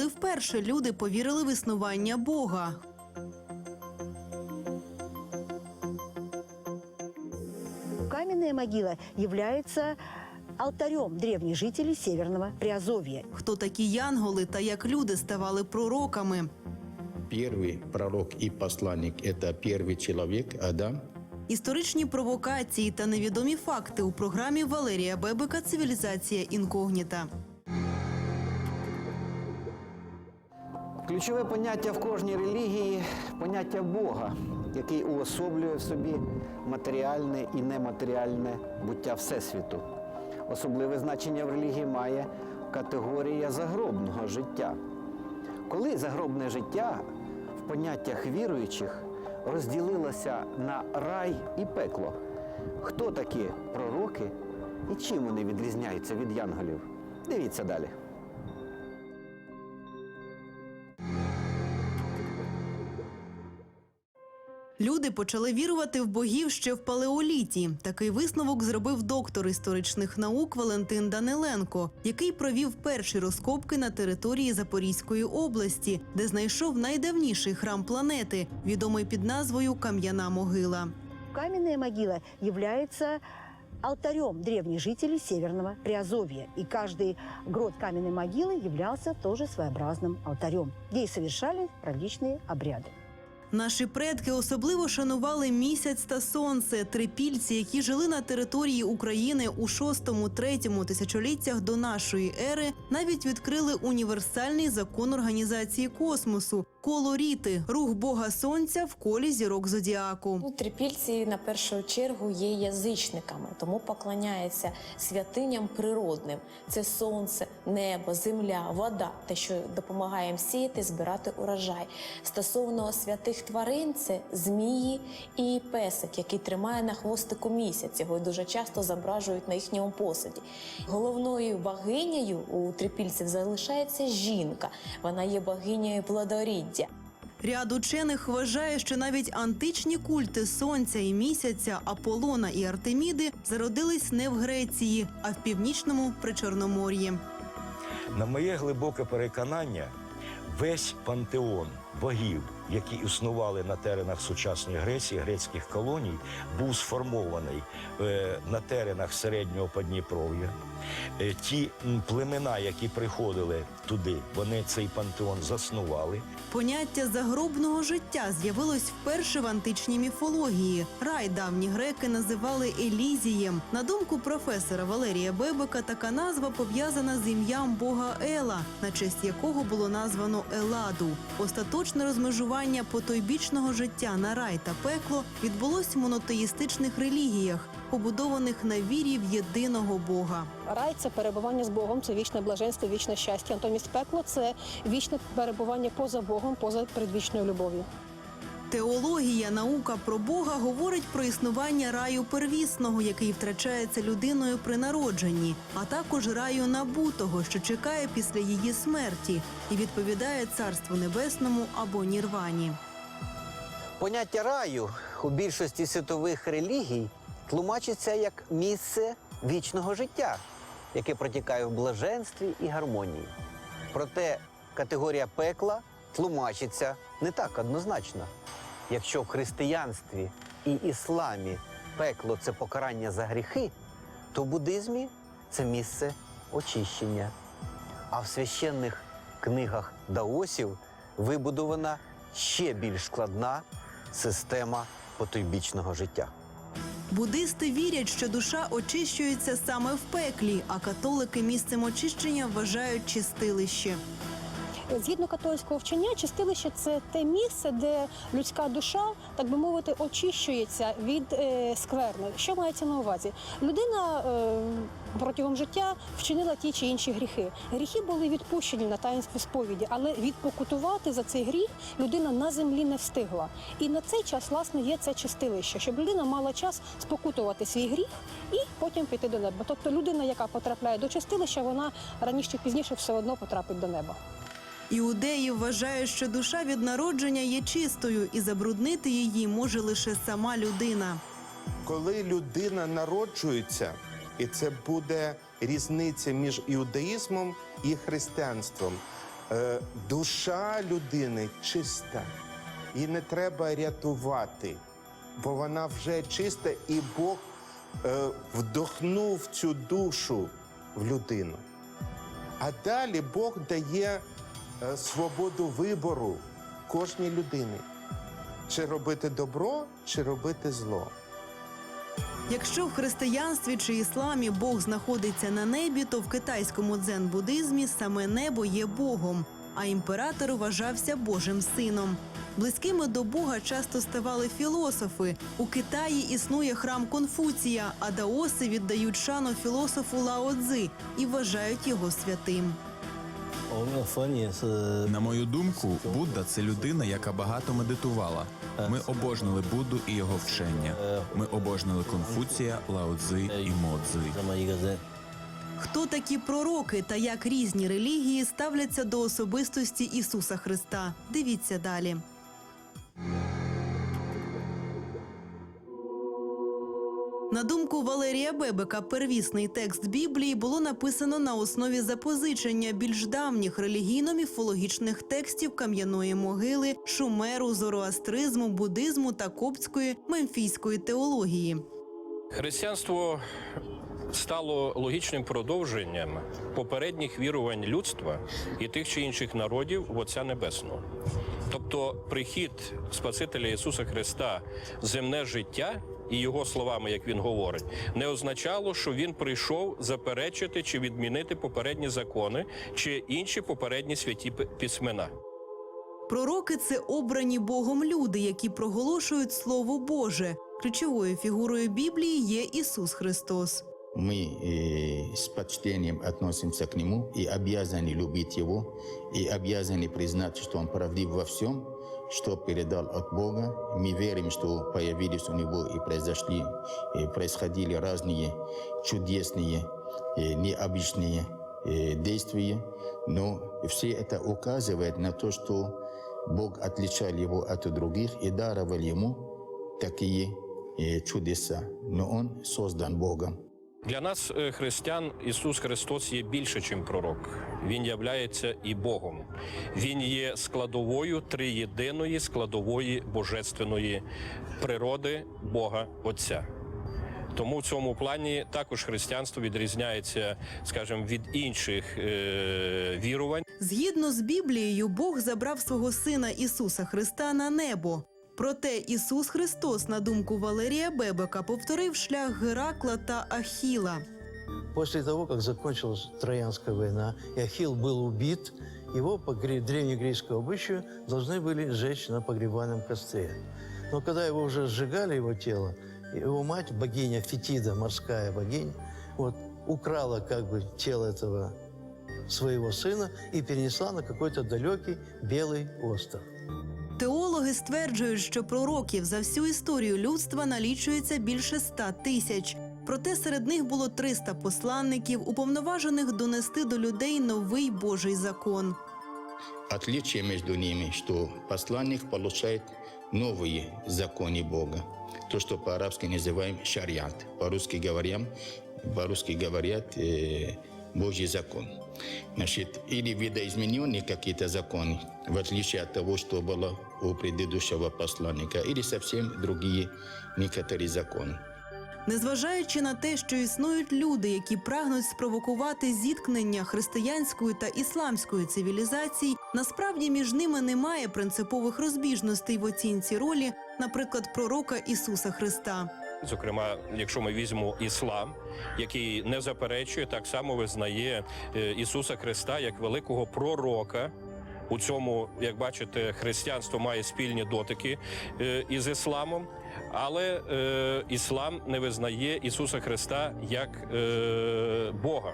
коли вперше люди повірили в існування Бога. Каменная могила является алтарем древних жителей Северного Приазовья. Хто такі янголи та як люди ставали пророками? Первый пророк и посланник – это первый человек, Адам. Історичні провокації та невідомі факти у програмі Валерія Бебека Цивілізація інкогніта. Ключове поняття в кожній релігії поняття Бога, який уособлює в собі матеріальне і нематеріальне буття Всесвіту. Особливе значення в релігії має категорія загробного життя. Коли загробне життя в поняттях віруючих розділилося на рай і пекло, хто такі пророки і чим вони відрізняються від янголів? Дивіться далі. Люди почали вірувати в богів ще в палеоліті. Такий висновок зробив доктор історичних наук Валентин Даниленко, який провів перші розкопки на території Запорізької області, де знайшов найдавніший храм планети, відомий під назвою Кам'яна могила. Каменная могила является алтарем древних жителей Северного Приазовья. И каждый грот каменной могилы являлся тоже своеобразным алтарем, где и совершали различные обряды. Наші предки особливо шанували місяць та сонце, трипільці, які жили на території України у 6-3 тисячоліттях до нашої ери, навіть відкрили універсальний закон організації космосу коло ріти, рух Бога Сонця в колі зірок зодіаку. Трипільці на першу чергу є язичниками, тому поклоняються святиням природним. Це сонце, небо, земля, вода, те, що допомагає їм сіяти, збирати урожай. Стосовно святих тварин, це змії і песик, який тримає на хвостику місяць. Його дуже часто зображують на їхньому посаді. Головною богинею у трипільців залишається жінка. Вона є богинею плодоріддя. Ряд учених вважає, що навіть античні культи сонця і місяця, Аполлона і Артеміди зародились не в Греції, а в північному причорномор'ї. На моє глибоке переконання, весь пантеон богів, які існували на теренах сучасної Греції, грецьких колоній, був сформований е, на теренах середнього Подніпров'я. Е, ті племена, які приходили туди, вони цей пантеон заснували. Поняття загробного життя з'явилось вперше в античній міфології. Рай давні греки називали Елізієм. На думку професора Валерія Бебека, така назва пов'язана з ім'ям бога Ела, на честь якого було названо Еладу. Остаточне розмежування потойбічного життя на рай та пекло відбулось в монотеїстичних релігіях, побудованих на вірі в єдиного Бога. Рай це перебування з Богом, це вічне блаженство, вічне щастя. Натомість пекло це вічне перебування поза Богом, поза предвічною любов'ю. Теологія, наука про Бога говорить про існування раю первісного, який втрачається людиною при народженні, а також раю набутого, що чекає після її смерті, і відповідає царству небесному або нірвані. Поняття раю у більшості світових релігій тлумачиться як місце вічного життя, яке протікає в блаженстві і гармонії. Проте категорія пекла тлумачиться не так однозначно. Якщо в християнстві і ісламі пекло це покарання за гріхи, то в буддизмі це місце очищення. А в священних книгах даосів вибудована ще більш складна система потойбічного життя. Буддисти вірять, що душа очищується саме в пеклі, а католики місцем очищення вважають чистилище. Згідно католицького вчення, чистилище це те місце, де людська душа, так би мовити, очищується від е, скверни. Що мається на увазі? Людина е, протягом життя вчинила ті чи інші гріхи. Гріхи були відпущені на таїнстві сповіді, але відпокутувати за цей гріх людина на землі не встигла. І на цей час, власне, є це чистилище, щоб людина мала час спокутувати свій гріх і потім піти до неба. Тобто людина, яка потрапляє до чистилища, вона раніше чи пізніше все одно потрапить до неба. Іудеї вважають, що душа від народження є чистою, і забруднити її може лише сама людина. коли людина народжується, і це буде різниця між іудаїзмом і християнством. Е, душа людини чиста. Її не треба рятувати, бо вона вже чиста, і Бог е, вдохнув цю душу в людину. А далі Бог дає свободу вибору кожній людині. Чи робити добро, чи робити зло. Якщо в християнстві чи ісламі Бог знаходиться на небі, то в китайському дзен-буддизмі саме небо є Богом, а імператор вважався Божим сином. Близькими до Бога часто ставали філософи. У Китаї існує храм Конфуція, а даоси віддають шану філософу Лао Цзи і вважають його святим. На мою думку, Будда це людина, яка багато медитувала. Ми обожнили Будду і його вчення. Ми обожнили Конфуція, Лао Цзи і Модзи. Хто такі пророки та як різні релігії ставляться до особистості Ісуса Христа? Дивіться далі. На думку Валерія Бебека, первісний текст Біблії було написано на основі запозичення більш давніх релігійно-міфологічних текстів кам'яної могили, шумеру, зороастризму, буддизму та коптської мемфійської теології. Християнство стало логічним продовженням попередніх вірувань людства і тих чи інших народів в Отця Небесного. Тобто прихід Спасителя Ісуса Христа земне життя і його словами, як він говорить, не означало, що він прийшов заперечити чи відмінити попередні закони чи інші попередні святі пи- письмена. Пророки це обрані Богом люди, які проголошують Слово Боже. Ключовою фігурою Біблії є Ісус Христос. Мы э, с почтением относимся к Нему и обязаны любить Его, и обязаны признать, что Он правдив во всем, что передал от Бога. Мы верим, что появились у Него и произошли, и происходили разные чудесные, э, необычные э, действия, но все это указывает на то, что Бог отличал Его от других и даровал Ему такие э, чудеса. Но Он создан Богом. Для нас, е, християн, Ісус Христос є більше, ніж пророк. Він являється і Богом. Він є складовою триєдиної складової божественної природи Бога Отця. Тому в цьому плані також християнство відрізняється, скажімо, від інших е- вірувань. Згідно з Біблією, Бог забрав свого сина Ісуса Христа на небо. Проте Ісус Христос, на думку Валерія Бебека, повторив шлях Геракла та Ахіла. После того, как закончилась Троянская война, и Ахилл был убит, его по гре- древнегреческому обычаю должны были сжечь на погребальном костре. Но когда его уже сжигали, его тело, его мать, богиня Фетида, морская богиня, вот, украла как бы тело этого своего сына и перенесла на какой-то далекий белый остров. Теологи стверджують, що пророків за всю історію людства налічується більше ста тисяч. Проте серед них було 300 посланників, уповноважених донести до людей новий Божий закон. Отличие между ними, что посланник получает новые законы Бога. То, что по-арабски называем шариат. По-русски говорим, по-русски говорят э, Божий закон. Значит, или видоизмененные какие-то законы, в отличие от того, что было у предыдущего посланника, или совсем другие некоторые законы. Незважаючи на те, що існують люди, які прагнуть спровокувати зіткнення християнської та ісламської цивілізацій, насправді між ними немає принципових розбіжностей в оцінці ролі, наприклад, пророка Ісуса Христа. Зокрема, якщо ми візьмемо іслам, який не заперечує, так само визнає е, Ісуса Христа як великого пророка. У цьому, як бачите, християнство має спільні дотики е, із ісламом, але е, іслам не визнає Ісуса Христа як Бога.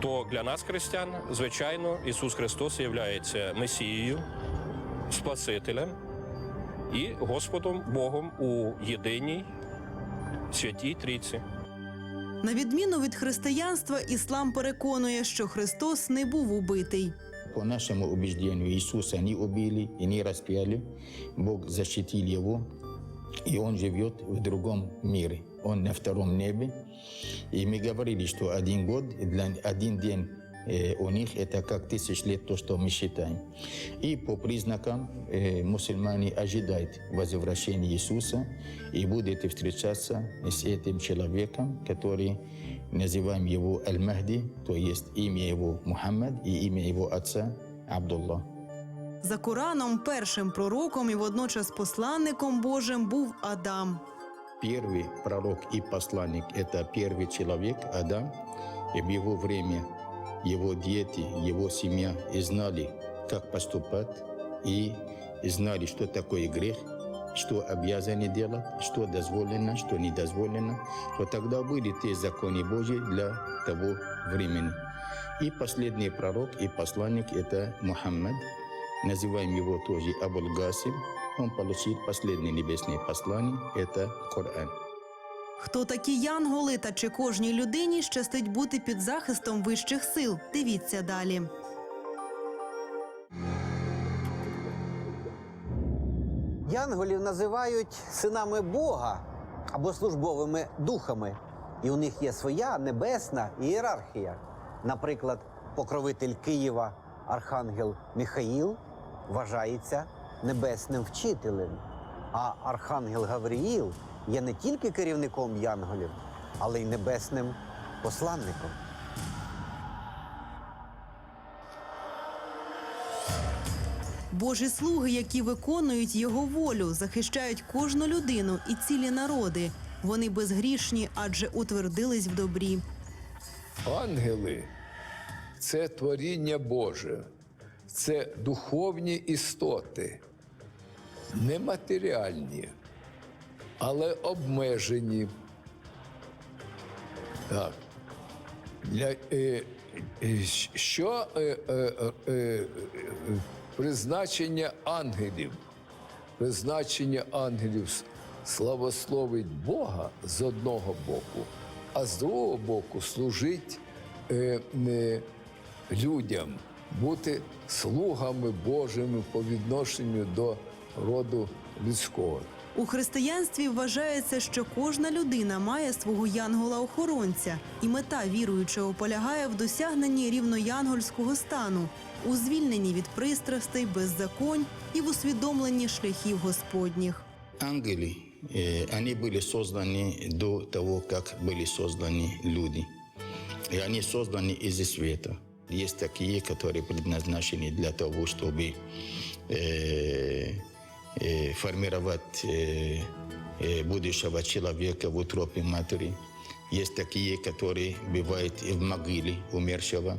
То для нас, християн, звичайно, Ісус Христос є Месією, Спасителем і Господом Богом у єдиній святій трійці. На відміну від християнства, іслам переконує, що Христос не був убитий. По нашему убеждению, Иисуса не убили и не распяли. Бог защитил его, и он живет в другом мире. Он на втором небе. И мы говорили, что один год, один день у них это как тысяч лет то, что мы считаем. И по признакам э, мусульмане ожидают возвращения Иисуса и будут встречаться с этим человеком, который называем его Аль-Махди, то есть имя его Мухаммад и имя его отца Абдуллах. За Кораном першим пророком і водночас посланником Божим був Адам. Первый пророк и посланник – это первый человек, Адам. И в его время его дети, его семья и знали, как поступать, и знали, что такое грех, что обязаны делать, что дозволено, что не дозволено. Вот тогда были те законы Божьи для того времени. И последний пророк и посланник – это Мухаммад. Называем его тоже Абул Гасим. Он получил последнее небесное послание – это Коран. Хто такі янголи та чи кожній людині щастить бути під захистом вищих сил? Дивіться далі. Янголів називають синами Бога або службовими духами. І у них є своя небесна ієрархія. Наприклад, покровитель Києва Архангел Михаїл вважається небесним вчителем. А Архангел Гавриїл є не тільки керівником янголів, але й небесним посланником. Божі слуги, які виконують його волю, захищають кожну людину і цілі народи. Вони безгрішні, адже утвердились в добрі. Ангели це творіння Боже, це духовні істоти, нематеріальні, але обмежені. Так. Для, е, е, що е, е, е, е, призначення ангелів? Призначення ангелів славословить Бога з одного боку, а з другого боку служить е, не людям, бути слугами Божими по відношенню до роду людського. У християнстві вважається, що кожна людина має свого янгола-охоронця, і мета віруючого полягає в досягненні рівноянгольського стану, у звільненні від пристрастей, беззаконь і в усвідомленні шляхів Господніх. Ангелы, э, они были созданы до того, как были созданы люди. И они созданы из света. Есть такие, которые предназначены для того, чтобы э, э, формировать э, э, будущего человека в утробе матери. Есть такие, которые бывают и в могиле умершего.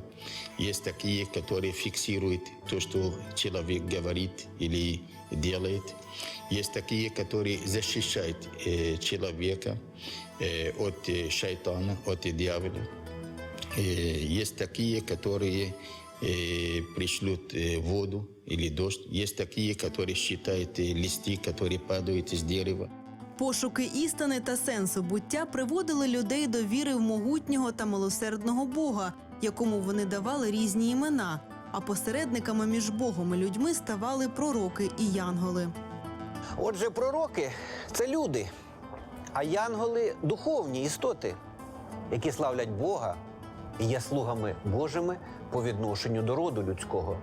Есть такие, которые фиксируют то, что человек говорит или делает. Есть такие, которые защищают э, человека э, от э, шайтана, от дьявола. Э, Есть такие, которые э, пришлют э, воду или дождь. Есть такие, которые считают э, листы, которые падают из дерева. Пошуки істини та сенсу буття приводили людей до віри в могутнього та милосердного Бога, якому вони давали різні імена. А посередниками між Богом і людьми ставали пророки і янголи. Отже, пророки це люди, а янголи духовні істоти, які славлять Бога і є слугами Божими по відношенню до роду людського.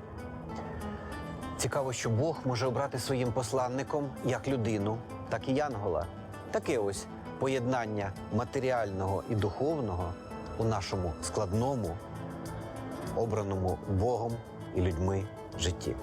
Цікаво, що Бог може обрати своїм посланником як людину, так і янгола. Таке ось поєднання матеріального і духовного у нашому складному, обраному Богом і людьми житті.